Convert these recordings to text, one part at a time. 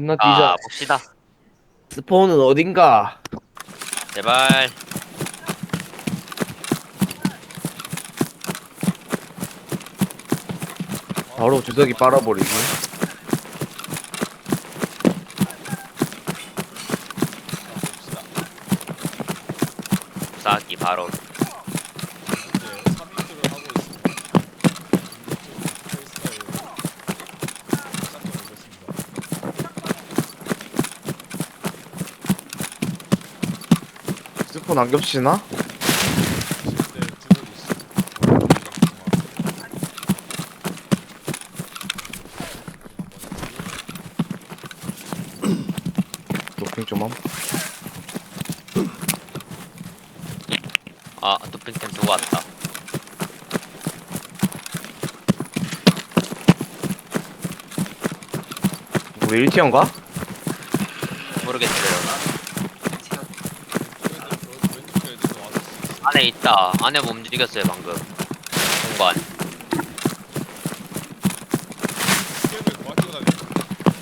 겁나 아 뛰자. 봅시다 스폰은 어딘가? 제발 바로 주석이 빨아버리기. 봅시다. 싸기 바로 이제 3인트를 하고 있습니다. 페이스타일 시작해보겠습니다. 스 폰 안 겹치나? 있어. 도핑 좀 함. 아 도핑템 두고 왔다 우리 1티어인가? 모르겠어요 왼쪽 애들도 와서 안에 있다 안에 뭐 움직였어요 방금 공간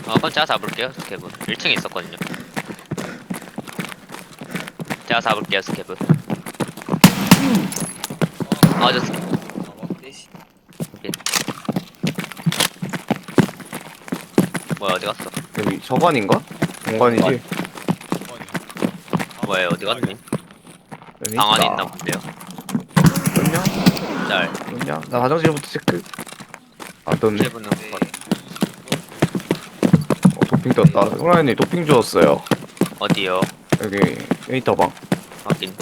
어 그럼 제가 잡을게요 스케브 1층에 있었거든요 제가 잡을게요 스케브 아 저 스... 잡아. 뭐야 어디 갔어 여기 저관인가? 공간이지? 그만이야. 뭐예요 어디 갔니 방 안에. 있나 본데요 있냐? 짤 있냐? 나 화장실부터 체크. 안 떴네. 스케브는 컷. 어, 도핑 떴다. 호라이님 도핑 주었어요. 어디요 여기 에이터 방. 확인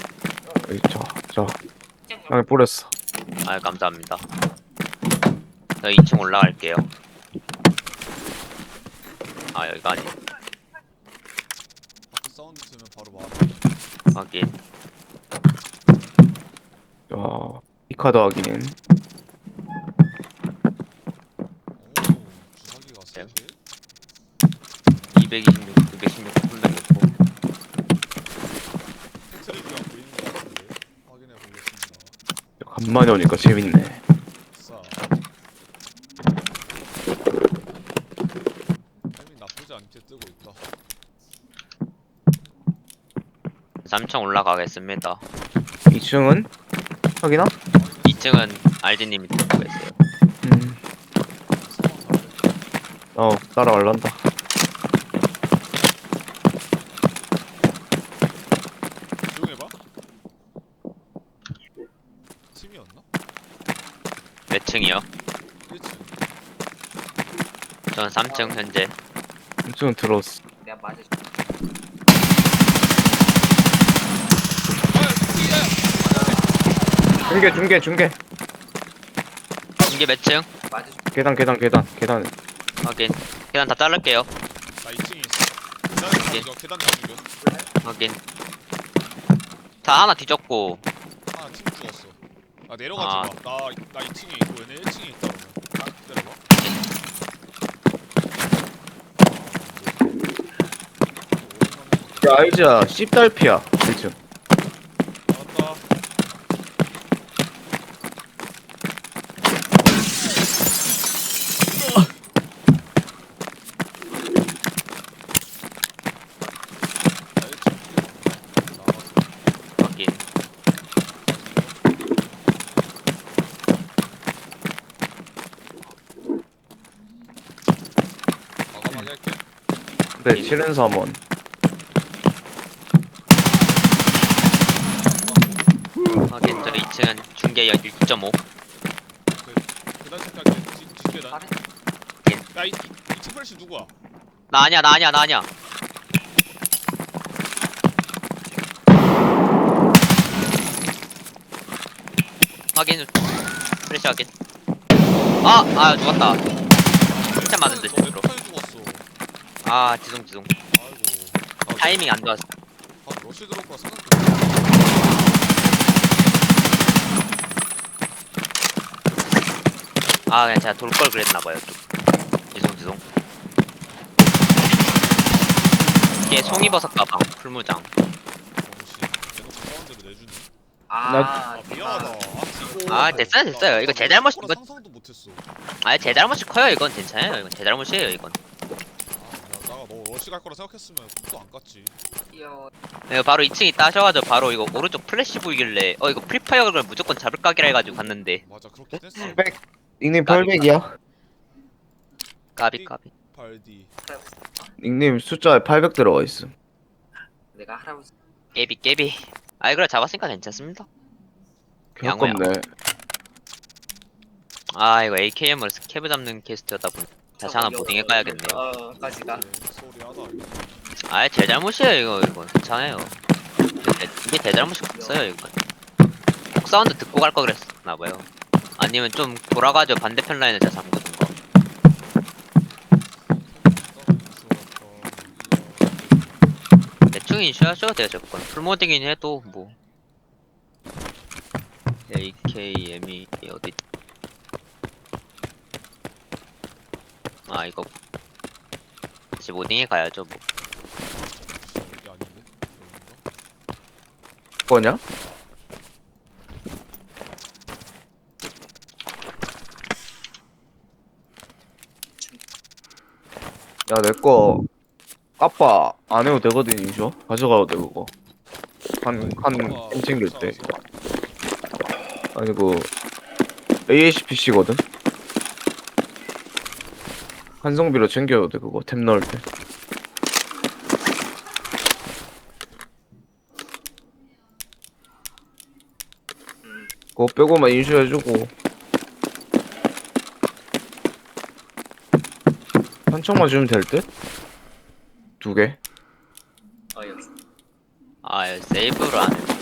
여기 저, 저. 형이 뿌렸어. 아 감사합니다 저 2층 올라갈게요 아 여기가 아니 사운드 바로 말. 확인 카드 확인. 오, 주사기가 세 개? 226, 216, 306호 트리비가 보이는 것 같은데 확인해 보겠습니다. 간만에 오니까 재밌네. 싸. 햄이 나쁘지 않게 뜨고 있다. 3층 올라가겠습니다 2층은? 확인아? 2층은 알디님이 듣고 계세요 음. 어, 따라갈란다. 조용해봐. 팀이었나? 몇 층이요? 1층. 저는 3층 현재 2층은 들어왔어. 내가 맞을 중계, 중계, 중계. 이게 몇 층? 계단, 계단, 계단, 계단. 확인 계단 다 자를게요 나 2층에 있어. 계단 다 오케이. 죽여. 계단 다 죽여. 확인 다 하나 뒤졌고 하나 팀 죽었어. 아 내려가지 아. 마. 나, 나 2층에 있고 얘네 1층에 있다 그러면. 아, 기다려봐. 야, 아이즈야, 씹달피야. 1층. 나왔다. 나 1층 나왔어. 확인 과감하게 할게. 네, 7은 3원. 확인 저 2층은 중계 1.5그 계단. 뒷, 뒷계단. 빠른 야, 이, 이, 이 책팔씨 누구야? 나 아니야 나 아니야 나 아니야 확인 프레시 확인 아! 아 죽었다 힐템 맞은데 죽었어. 아 지송 지송 아이고. 아, 타이밍 안 좋았어 아, 러시 생각도 못아 그냥 제가 돌 걸 그랬나봐요 좀 지송 지송 이게 송이버섯 가방 풀무장 내주네. 아, 아, 미안하다. 아, 이거. 아 됐어요 됐어요 이거 제 잘못 이거 상상도 못했어. 아제 잘못이 커요 이건 괜찮아요 이건 제 잘못이에요 이건 아, 너 러시 갈 거라 생각했으면 또 안 갔지. 내가 바로 2층 있다 하셔가지고 바로 이거 오른쪽 플래시 보이길래 어 이거 프리파이어를 무조건 잡을 각이라 해가지고 갔는데. 맞아 그렇긴 했어. 800 닉네임 800이야? 까비 까비. 발디. 닉네임 숫자에 800 들어가 있음 내가 할아버지. 깨비 깨비. 아이 그래 잡았으니까 괜찮습니다. 양호야. 개겁네. 아 이거 AKM으로 스캡을 잡는 퀘스트다 보니 다시 하나 모딩 해가야겠네요. 어 까지가. 네, 소리 하다. 이거. 아예 제 잘못이에요 이거. 이거 괜찮아요. 이게, 이게 제 잘못이 없어요 이거. 폭 사운드 듣고 갈 거 그랬나 봐요. 아니면 좀 돌아가지고 반대편 라인을 제가 잠그던 거. 대충 인슈하셔도 돼요 저건 풀모딩이긴 해도 뭐. AKM이 어디 아 이거 다시 모딩해 가야죠 뭐 이게 아닌데? 여긴가? 거냐? 야 내 거 까빠 안 해도 되거든 인쇼 가져가도 돼 그거 한한 팀 챙길 때 아니고 AHPC거든 한성비로 챙겨도 돼 그거 템 넣을 때음 그거 빼고만 인슈해주고 한 척만 주면 될 듯? 두 개? 아 세이브를 안 해.